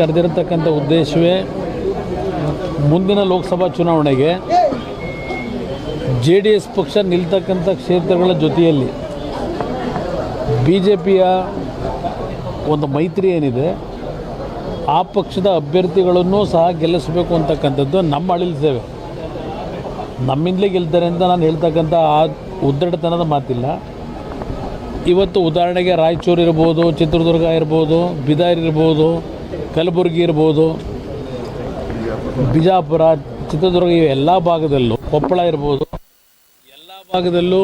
ಕರೆದಿರತಕ್ಕಂಥ ಉದ್ದೇಶವೇ ಮುಂದಿನ ಲೋಕಸಭಾ ಚುನಾವಣೆಗೆ ಜೆ ಡಿ ಎಸ್ ಪಕ್ಷ ನಿಲ್ತಕ್ಕಂಥ ಕ್ಷೇತ್ರಗಳ ಜೊತೆಯಲ್ಲಿ ಬಿ ಜೆ ಪಿಯ ಒಂದು ಮೈತ್ರಿ ಏನಿದೆ, ಆ ಪಕ್ಷದ ಅಭ್ಯರ್ಥಿಗಳನ್ನು ಸಹ ಗೆಲ್ಲಿಸಬೇಕು ಅಂತಕ್ಕಂಥದ್ದು ನಮ್ಮ ಅಳಿಲ್ತೇವೆ ನಮ್ಮಿಂದಲೇ ಗೆಲ್ತಾರೆ ಅಂತ ನಾನು ಹೇಳ್ತಕ್ಕಂಥ ಆ ಉದ್ದಡತನದ ಮಾತಿಲ್ಲ. ಇವತ್ತು ಉದಾಹರಣೆಗೆ ರಾಯಚೂರು ಇರ್ಬೋದು, ಚಿತ್ರದುರ್ಗ ಇರ್ಬೋದು, ಬಿದಾರ್ ಇರ್ಬೋದು ಕಲಬುರಗಿ ಇರ್ಬೋದು, ಬಿಜಾಪುರ, ಚಿತ್ರದುರ್ಗ ಎಲ್ಲ ಭಾಗದಲ್ಲೂ, ಕೊಪ್ಪಳ ಇರ್ಬೋದು. ಎಲ್ಲ ಭಾಗದಲ್ಲೂ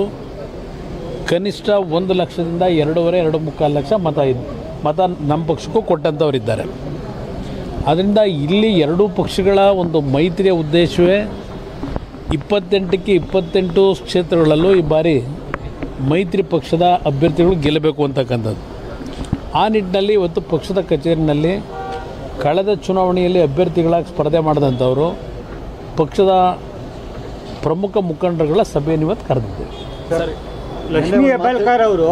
ಕನಿಷ್ಠ ಒಂದು ಲಕ್ಷದಿಂದ ಎರಡೂವರೆ ಎರಡು ಮುಕ್ಕಾಲು ಲಕ್ಷ ಮತ ಇದೆ, ಮತ ನಮ್ಮ ಪಕ್ಷಕ್ಕೂ ಕೊಟ್ಟಂಥವರಿದ್ದಾರೆ ಅದರಿಂದ ಇಲ್ಲಿ ಎರಡೂ ಪಕ್ಷಗಳ ಒಂದು ಮೈತ್ರಿಯ ಉದ್ದೇಶವೇ ಇಪ್ಪತ್ತೆಂಟಕ್ಕೆ ಇಪ್ಪತ್ತೆಂಟು ಕ್ಷೇತ್ರಗಳಲ್ಲೂ ಈ ಬಾರಿ ಮೈತ್ರಿ ಪಕ್ಷದ ಅಭ್ಯರ್ಥಿಗಳು ಗೆಲ್ಲಬೇಕು ಅಂತಕ್ಕಂಥದ್ದು. ಆ ನಿಟ್ಟಿನಲ್ಲಿ ಇವತ್ತು ಪಕ್ಷದ ಕಚೇರಿನಲ್ಲಿ ಕಳೆದ ಚುನಾವಣೆಯಲ್ಲಿ ಅಭ್ಯರ್ಥಿಗಳಾಗಿ ಸ್ಪರ್ಧೆ ಮಾಡಿದಂಥವರು ಪಕ್ಷದ ಪ್ರಮುಖ ಮುಖಂಡರುಗಳ ಸಭೆಯನ್ನು ಇವತ್ತು ಕರೆದಿದ್ದೇವೆ ಲಕ್ಷ್ಮೀ ಹೆಬ್ಬಾಳ್ಕರ್ ಅವರು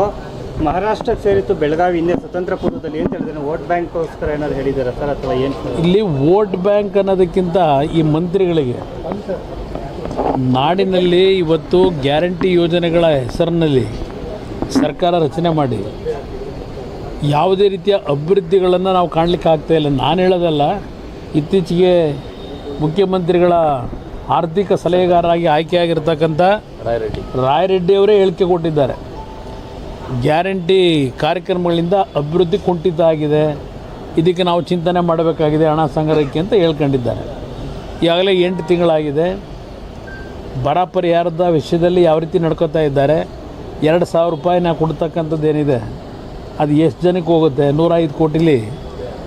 ಮಹಾರಾಷ್ಟ್ರ ಸೇರಿತು ಬೆಳಗಾವಿ ಹಿಂದೆ ಸ್ವತಂತ್ರ ಪೂರ್ವದಲ್ಲಿ ಏನು ಹೇಳಿದ್ರೆ ವೋಟ್ ಬ್ಯಾಂಕ್ಗೋಸ್ಕರ ಏನಾದ್ರು ಹೇಳಿದ್ದಾರೆ ಸರ್ ಅಥವಾ ಏನು ಇಲ್ಲಿ ವೋಟ್ ಬ್ಯಾಂಕ್ ಅನ್ನೋದಕ್ಕಿಂತ ಈ ಮಂತ್ರಿಗಳಿಗೆ ನಾಡಿನಲ್ಲಿ ಇವತ್ತು ಗ್ಯಾರಂಟಿ ಯೋಜನೆಗಳ ಹೆಸರಿನಲ್ಲಿ ಸರ್ಕಾರ ರಚನೆ ಮಾಡಿ ಯಾವುದೇ ರೀತಿಯ ಅಭಿವೃದ್ಧಿಗಳನ್ನು ನಾವು ಕಾಣಲಿಕ್ಕೆ ಆಗ್ತಾ ಇಲ್ಲ. ನಾನು ಹೇಳೋದಲ್ಲ ಇತ್ತೀಚೆಗೆ ಮುಖ್ಯಮಂತ್ರಿಗಳ ಆರ್ಥಿಕ ಸಲಹೆಗಾರರಾಗಿ ಆಯ್ಕೆಯಾಗಿರ್ತಕ್ಕಂಥ ರಾಯರೆಡ್ಡಿ. ಅವರೇ ಹೇಳಿಕೆ ಕೊಟ್ಟಿದ್ದಾರೆ. ಗ್ಯಾರಂಟಿ ಕಾರ್ಯಕ್ರಮಗಳಿಂದ ಅಭಿವೃದ್ಧಿ ಕುಂಠಿತ ಆಗಿದೆ ಇದಕ್ಕೆ ನಾವು ಚಿಂತನೆ ಮಾಡಬೇಕಾಗಿದೆ ಹಣ ಸಂಗ್ರಹಕ್ಕೆ ಅಂತ ಹೇಳ್ಕೊಂಡಿದ್ದಾರೆ. ಈಗಾಗಲೇ ಎಂಟು ತಿಂಗಳಾಗಿದೆ. ಬರ ಪರಿಹಾರದ ವಿಷಯದಲ್ಲಿ ಯಾವ ರೀತಿ ನಡ್ಕೋತಾ ಇದ್ದಾರೆ. ಎರಡು ಸಾವಿರ ರೂಪಾಯಿ ನಾವು ಕೊಡ್ತಕ್ಕಂಥದ್ದು ಏನಿದೆ ಅದು ಎಷ್ಟು ಜನಕ್ಕೆ ಹೋಗುತ್ತೆ? ನೂರೈದು ಕೋಟಿಲಿ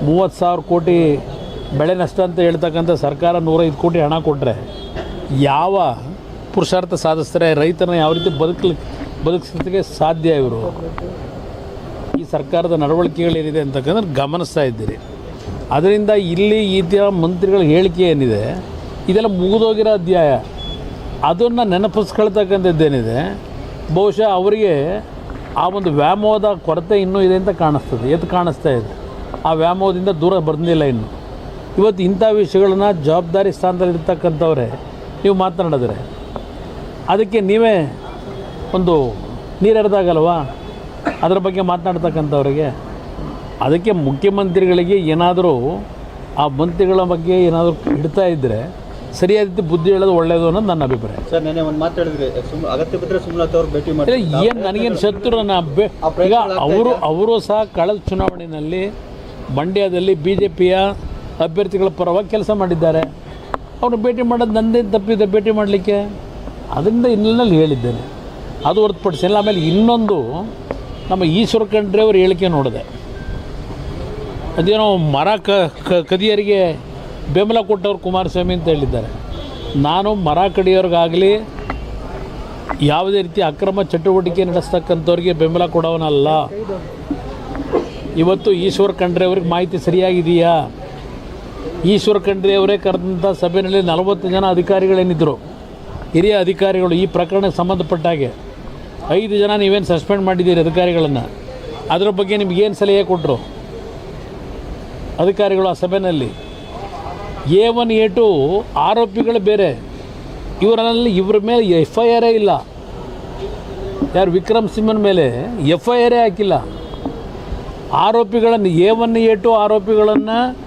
ಮೂವತ್ತು ಸಾವಿರ ಕೋಟಿ ಬೆಳೆ ನಷ್ಟ ಅಂತ ಹೇಳ್ತಕ್ಕಂಥ ಸರ್ಕಾರ ನೂರೈದು ಕೋಟಿ ಹಣ ಕೊಟ್ಟರೆ ಯಾವ ಪುರುಷಾರ್ಥ ಸಾಧಿಸ್ತಾರೆ? ರೈತನ ಯಾವ ರೀತಿ ಬದುಕಲಿ, ಬದುಕಿಸೋದಕ್ಕೆ ಸಾಧ್ಯ ಇವರು? ಈ ಸರ್ಕಾರದ ನಡವಳಿಕೆಗಳೇನಿದೆ ಅಂತಕ್ಕಂದ್ರೆ ಗಮನಿಸ್ತಾ ಇದ್ದೀರಿ. ಅದರಿಂದ ಇಲ್ಲಿ ಈ ಥರ ಮಂತ್ರಿಗಳ ಹೇಳಿಕೆ ಏನಿದೆ, ಇದೆಲ್ಲ ಮುಗಿದೋಗಿರೋ ಅಧ್ಯಾಯ. ಅದನ್ನು ನೆನಪಿಸ್ಕೊಳ್ತಕ್ಕಂಥದ್ದೇನಿದೆ, ಬಹುಶಃ ಅವರಿಗೆ ಆ ಒಂದು ವ್ಯಾಮೋಹದ ಕೊರತೆ ಇನ್ನೂ ಇದೆ ಅಂತ ಕಾಣಿಸ್ತದೆ. ಎದ್ದು ಕಾಣಿಸ್ತಾ ಇದೆ. ಆ ವ್ಯಾಮೋಹದಿಂದ ದೂರ ಬಂದಿಲ್ಲ ಇನ್ನು. ಇವತ್ತು ಇಂಥ ವಿಷಯಗಳನ್ನ ಜವಾಬ್ದಾರಿ ಸ್ಥಾನದಲ್ಲಿರ್ತಕ್ಕಂಥವ್ರೆ, ನೀವು ಮಾತನಾಡಿದ್ರೆ. ಅದಕ್ಕೆ ನೀವೇ ಒಂದು ನೀರೆರೆದಾಗಲ್ವಾ ಅದರ ಬಗ್ಗೆ ಮಾತನಾಡ್ತಕ್ಕಂಥವ್ರಿಗೆ. ಅದಕ್ಕೆ ಮುಖ್ಯಮಂತ್ರಿಗಳಿಗೆ ಏನಾದರೂ ಆ ಮಂತ್ರಿಗಳ ಬಗ್ಗೆ ಏನಾದರೂ ಇಡ್ತಾ ಇದ್ದರೆ ಸರಿಯಾದ ರೀತಿ ಬುದ್ಧಿ ಹೇಳೋದು ಒಳ್ಳೆಯದು ಅನ್ನೋದು ನನ್ನ ಅಭಿಪ್ರಾಯ. ಸರ್ ನೆನೆ ಒಂದು ಮಾತು ಹೇಳಿದ್ರೆ ಸುಮ್ ಅಗತ್ಯ ಬಿದ್ದರೆ ಸುಮ್ಮನೆ ಅವ್ರು ಭೇಟಿ ಮಾಡಿ ಏನು ನನಗೇನು ಶತ್ರು ನನ್ನ ಈಗ ಅವರು ಅವರು ಸಹ ಕಳೆದ ಚುನಾವಣೆಯಲ್ಲಿ ಮಂಡ್ಯದಲ್ಲಿ ಬಿ ಜೆ ಪಿಯ ಅಭ್ಯರ್ಥಿಗಳ ಪರವಾಗಿ ಕೆಲಸ ಮಾಡಿದ್ದಾರೆ. ಅವ್ರನ್ನ ಭೇಟಿ ಮಾಡೋದು ನಂದೇ ತಪ್ಪಿದೆ ಭೇಟಿ ಮಾಡಲಿಕ್ಕೆ. ಅದರಿಂದ ಇನ್ನಲ್ಲಿ ಹೇಳಿದ್ದೇನೆ. ಅದು ಹೊರತುಪಡಿಸಿಲ್ಲ ಆಮೇಲೆ ಇನ್ನೊಂದು ನಮ್ಮ ಈಶ್ವರ ಖಂಡ್ರೆ ಅವ್ರ ಹೇಳಿಕೆ ನೋಡಿದೆ. ಅದೇನೋ ಮರ ಕ- ಕದಿಯರಿಗೆ ಬೆಂಬಲ ಕೊಟ್ಟವ್ರು ಕುಮಾರಸ್ವಾಮಿ ಅಂತ ಹೇಳಿದ್ದಾರೆ. ನಾನು ಮರ ಕಡಿಯೋರಿಗಾಗಲಿ ಯಾವುದೇ ರೀತಿ ಅಕ್ರಮ ಚಟುವಟಿಕೆ ನಡೆಸ್ತಕ್ಕಂಥವ್ರಿಗೆ ಬೆಂಬಲ ಕೊಡೋನಲ್ಲ ಇವತ್ತು ಈಶ್ವರ್ ಖಂಡ್ರೆ ಅವ್ರಿಗೆ ಮಾಹಿತಿ ಸರಿಯಾಗಿದೆಯಾ? ಈಶ್ವರ್ ಖಂಡ್ರೆ ಅವರೇ ಕರೆದಂಥ ಸಭೆಯಲ್ಲಿ ನಲವತ್ತು ಜನ ಅಧಿಕಾರಿಗಳೇನಿದ್ದರು ಹಿರಿಯ ಅಧಿಕಾರಿಗಳು ಈ ಪ್ರಕರಣಕ್ಕೆ ಸಂಬಂಧಪಟ್ಟಾಗೆ ಐದು ಜನ ನೀವೇನು ಸಸ್ಪೆಂಡ್ ಮಾಡಿದ್ದೀರಿ ಅಧಿಕಾರಿಗಳನ್ನು? ಅದರ ಬಗ್ಗೆ ನಿಮಗೇನು ಸಲಹೆ ಕೊಟ್ಟರು ಅಧಿಕಾರಿಗಳು ಆ ಸಭೆಯಲ್ಲಿ ಎ ಒನ್ ಎ ಟು ಆರೋಪಿಗಳು ಬೇರೆ. ಇವರಲ್ಲಿ ಇವ್ರ ಮೇಲೆ ಎಫ್ ಐ ಆರೇ ಇಲ್ಲ. ಯಾರು ವಿಕ್ರಮ್ ಸಿಂಹನ ಮೇಲೆ ಎಫ್ ಐ ಆರೇ ಹಾಕಿಲ್ಲ. ಆರೋಪಿಗಳನ್ನು ಎ ಒನ್ ಎ ಟು ಆರೋಪಿಗಳನ್ನು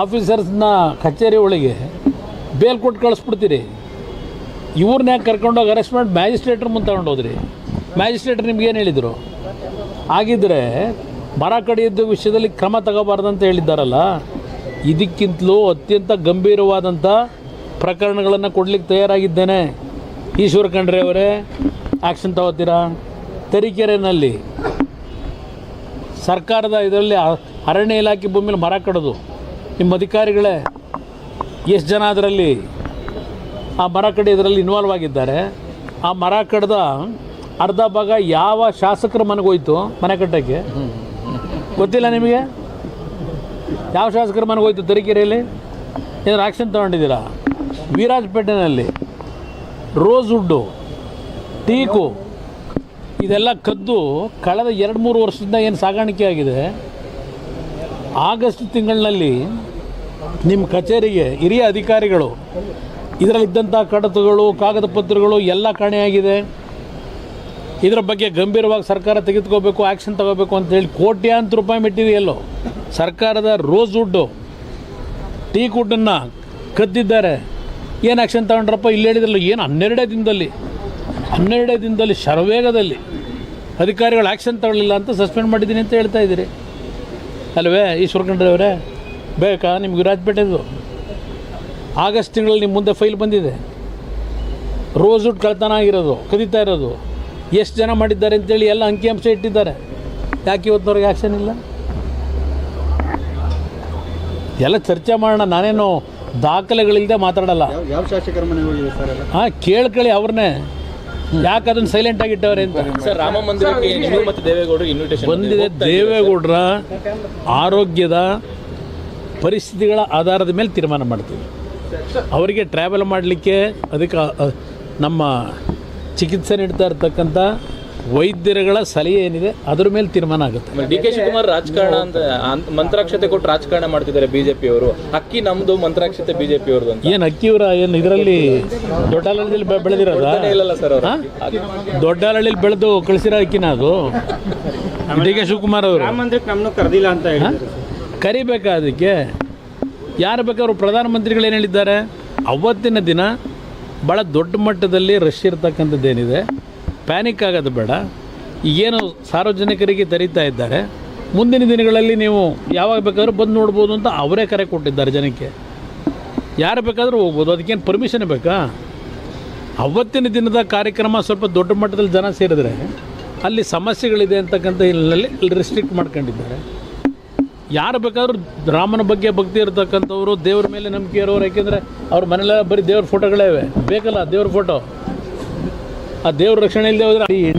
ಆಫೀಸರ್ಸ್ನ ಕಚೇರಿ ಒಳಗೆ ಬೇಲ್ ಕೊಟ್ಟು ಕಳಿಸ್ಬಿಡ್ತೀರಿ. ಇವ್ರನ್ನ ಯಾಕೆ ಕರ್ಕೊಂಡೋಗಿ ಅರೆಸ್ಟ್ ಮಾಡಿ ಮ್ಯಾಜಿಸ್ಟ್ರೇಟ್ರ್ ಮುಂದೆ ತಗೊಂಡೋದ್ರಿ ಮ್ಯಾಜಿಸ್ಟ್ರೇಟ್ರ್ ನಿಮ್ಗೇನು ಹೇಳಿದರು? ಆಗಿದ್ದರೆ ಮರ ಕಡಿಯದ್ದು ವಿಷಯದಲ್ಲಿ ಕ್ರಮ ತಗೋಬಾರ್ದಂತ ಹೇಳಿದ್ದಾರಲ್ಲ. ಇದಕ್ಕಿಂತಲೂ ಅತ್ಯಂತ ಗಂಭೀರವಾದಂಥ ಪ್ರಕರಣಗಳನ್ನು ಕೊಡ್ಲಿಕ್ಕೆ ತಯಾರಾಗಿದ್ದೇನೆ. ಈಶ್ವರ ಖಂಡ್ರೆ ಅವರೇ ಆ್ಯಕ್ಷನ್ ತಗೋತೀರಾ? ತರೀಕೆರೆನಲ್ಲಿ ಸರ್ಕಾರದ ಇದರಲ್ಲಿ ಅರಣ್ಯ ಇಲಾಖೆ ಭೂಮಿಲಿ ಮರ ಕಡೋದು. ನಿಮ್ಮ ಅಧಿಕಾರಿಗಳೇ, ಎಷ್ಟು ಜನ ಅದರಲ್ಲಿ ಆ ಮರ ಕಡೆ ಇದರಲ್ಲಿ ಇನ್ವಾಲ್ವ್ ಆಗಿದ್ದಾರೆ? ಆ ಮರ ಕಡ್ದ ಅರ್ಧ ಭಾಗ ಯಾವ ಶಾಸಕರ ಮನೆಗೆ ಹೋಯ್ತು ಮನೆ ಕಟ್ಟೋಕ್ಕೆ? ಗೊತ್ತಿಲ್ಲ ನಿಮಗೆ? ಯಾವ ಶಾಸಕರ ಮನೆಗೆ ಹೋಯ್ತು ತರೀಕೆರೆಯಲ್ಲಿ? ಏನಾದ್ರು ಆ್ಯಕ್ಷನ್ ತೊಗೊಂಡಿದ್ದೀರಾ? ವೀರಾಜಪೇಟೆನಲ್ಲಿ ರೋಸ್ವುಡ್ಡು ಟೀಕು, ಇದೆಲ್ಲ ಕದ್ದು ಕಳೆದ ಎರಡು ಮೂರು ವರ್ಷದಿಂದ ಏನು ಸಾಗಾಣಿಕೆ ಆಗಿದೆ? ಆಗಸ್ಟ್ ತಿಂಗಳಿನಲ್ಲಿ ನಿಮ್ಮ ಕಚೇರಿಗೆ ಹಿರಿಯ ಅಧಿಕಾರಿಗಳು ಇದರಲ್ಲಿದ್ದಂಥ ಕಡತಗಳು, ಕಾಗದ ಪತ್ರಗಳು ಎಲ್ಲ ಕಾಣೆಯಾಗಿದೆ. ಇದರ ಬಗ್ಗೆ ಗಂಭೀರವಾಗಿ ಸರ್ಕಾರ ತೆಗೆದುಕೋಬೇಕು ಆ್ಯಕ್ಷನ್ ತಗೋಬೇಕು ಅಂತೇಳಿ ಕೋಟ್ಯಾಂತರ ರೂಪಾಯಿ ಮೆಟೀರಿಯಲ್ಲು ಸರ್ಕಾರದ ರೋಸ್ ವುಡ್ಡು ಟೀ ಕುಡ್ಡನ್ನು ಕದ್ದಿದ್ದಾರೆ. ಏನು ಆ್ಯಕ್ಷನ್ ತಗೊಂಡ್ರಪ್ಪ? ಇಲ್ಲಿ ಹೇಳಿದ್ರಲ್ಲ, ಏನು ಹನ್ನೆರಡೇ ದಿನದಲ್ಲಿ ಹನ್ನೆರಡೇ ದಿನದಲ್ಲಿ ಶರವೇಗದಲ್ಲಿ ಅಧಿಕಾರಿಗಳು ಆ್ಯಕ್ಷನ್ ತಗೊಳ್ಳಿಲ್ಲ ಅಂತ ಸಸ್ಪೆಂಡ್ ಮಾಡಿದ್ದೀನಿ ಅಂತ ಹೇಳ್ತಾ ಇದ್ದೀರಿ. ಅಲ್ವೇ ಈಶ್ವರ ಬೇಕಾ? ನಿಮ್ಗೆ ವಿರಾಜಪೇಟೆದು ಆಗಸ್ಟ್ ತಿಂಗಳಲ್ಲಿ ನಿಮ್ಮ ಮುಂದೆ ಫೈಲ್ ಬಂದಿದೆ. ರೋಸ್ ವುಡ್ ಕಳ್ತನ ಆಗಿರೋದು, ಕದೀತಾ ಇರೋದು. ಎಷ್ಟು ಜನ ಮಾಡಿದ್ದಾರೆ ಅಂತೇಳಿ ಎಲ್ಲ ಅಂಕಿಅಂಶ ಇಟ್ಟಿದ್ದಾರೆ. ಯಾಕೆ ಇವತ್ತಿನವ್ರಿಗೆ ಆ್ಯಕ್ಷನ್ ಇಲ್ಲ? ಎಲ್ಲ ಚರ್ಚೆ ಮಾಡೋಣ. ನಾನೇನು ದಾಖಲೆಗಳಿಲ್ಲದೆ ಮಾತಾಡಲ್ಲ. ಯಾವ ಶಾಸಕರ ಮನೆ ಹೋಗಿದೆ ಸರ್ ಹಾಂ ಕೇಳ್ಕೊಳ್ಳಿ ಅವ್ರನ್ನೇ. ಯಾಕೆ ಅದನ್ನು ಸೈಲೆಂಟ್ ಆಗಿಟ್ಟವ್ರೆ ಅಂತ? ಸರ್ ರಾಮ ಮಂದಿರಕ್ಕೆ ನೀವು ಮತ್ತು ದೇವೇಗೌಡರು ಇನ್ವಿಟೇಷನ್ ಬಂದಿದೆ ದೇವೇಗೌಡರ ಆರೋಗ್ಯದ ಪರಿಸ್ಥಿತಿಗಳ ಆಧಾರದ ಮೇಲೆ ತೀರ್ಮಾನ ಮಾಡ್ತೀವಿ. ಅವರಿಗೆ ಟ್ರಾವೆಲ್ ಮಾಡಲಿಕ್ಕೆ ಅದಕ್ಕೆ ನಮ್ಮ ಚಿಕಿತ್ಸೆ ನೀಡ್ತಾ ಇರ್ತಕ್ಕಂಥ ವೈದ್ಯರುಗಳ ಸಲಹೆ ಏನಿದೆ ಅದ್ರ ಮೇಲೆ ತೀರ್ಮಾನ ಆಗುತ್ತೆ. ಡಿ ಕೆ ಶಿವಕುಮಾರ್ ರಾಜಕಾರಣ ಅಂತ ಅಂತ ಮಂತ್ರಾಕ್ಷತೆ ಕೊಟ್ಟು ರಾಜಕಾರಣ ಮಾಡ್ತಿದ್ದಾರೆ ಬಿಜೆಪಿ ಅವರು. ಅಕ್ಕಿ ನಮ್ದು ಮಂತ್ರಾಕ್ಷತೆ ಬಿಜೆಪಿ ಅವ್ರದ್ದು ಅಂತ. ಏನು ಅಕ್ಕಿಯವರ ಏನು ಇದರಲ್ಲಿ ದೊಡ್ಡ ಬೆ- ಬೆಳೆದಿರೋದ? ಇಲ್ಲಲ್ಲ ಸರ್ ಅವರು. ದೊಡ್ಡಾಲಹಳ್ಳಿಲಿ ಬೆಳೆದು ಕಳಿಸಿರೋ ಅಕ್ಕಿನ ಅದು? ಡಿ ಕೆ ಶಿವಕುಮಾರ್ ಅವರು? ಮಂದಿರಕ್ಕೆ ನಮ್ಮನ್ನು ಕರೆದಿಲ್ಲ ಅಂತ ಹೇಳಿದ್ರು. ಸರ್ ಕರಿಬೇಕಾ ಅದಕ್ಕೆ? ಯಾರು ಬೇಕಾದ್ರು ಪ್ರಧಾನಮಂತ್ರಿಗಳು ಏನು ಹೇಳಿದ್ದಾರೆ? ಅವತ್ತಿನ ದಿನ ಭಾಳ ದೊಡ್ಡ ಮಟ್ಟದಲ್ಲಿ ರಶ್ ಇರ್ತಕ್ಕಂಥದ್ದೇನಿದೆ. ಪ್ಯಾನಿಕ್ ಆಗೋದು ಬೇಡ. ಏನು ಸಾರ್ವಜನಿಕರಿಗೆ ತರೀತಾ ಇದ್ದಾರೆ. ಮುಂದಿನ ದಿನಗಳಲ್ಲಿ ನೀವು ಯಾವಾಗ ಬೇಕಾದರೂ ಬಂದು ನೋಡ್ಬೋದು ಅಂತ ಅವರೇ ಕರೆ ಕೊಟ್ಟಿದ್ದಾರೆ ಜನಕ್ಕೆ. ಯಾರು ಬೇಕಾದರೂ ಹೋಗ್ಬೋದು, ಅದಕ್ಕೇನು ಪರ್ಮಿಷನ್ ಬೇಕಾ? ಅವತ್ತಿನ ದಿನದ ಕಾರ್ಯಕ್ರಮ ಸ್ವಲ್ಪ ದೊಡ್ಡ ಮಟ್ಟದಲ್ಲಿ ಜನ ಸೇರಿದ್ರೆ ಅಲ್ಲಿ ಸಮಸ್ಯೆಗಳಿದೆ ಅಂತಕ್ಕಂಥ ಹಿನ್ನೆಲೆಯಲ್ಲಿ ರಿಸ್ಟ್ರಿಕ್ಟ್ ಮಾಡ್ಕೊಂಡಿದ್ದಾರೆ. ಯಾರು ಬೇಕಾದರೂ ರಾಮನ ಬಗ್ಗೆ ಭಕ್ತಿ ಇರತಕ್ಕಂಥವ್ರು ದೇವ್ರ ಮೇಲೆ ನಂಬಿಕೆ ಇರೋರು, ಯಾಕೆಂದರೆ ಅವ್ರ ಮನೆಯಲ್ಲ ಬರೀ ದೇವ್ರ ಫೋಟೋಗಳೇ ಇವೆ. ಬೇಕಲ್ಲ ದೇವ್ರ ಫೋಟೋ ಆ ದೇವ್ರ ರಕ್ಷಣೆ ಇಲ್ಲದೆ ಹೋದ್ರೆ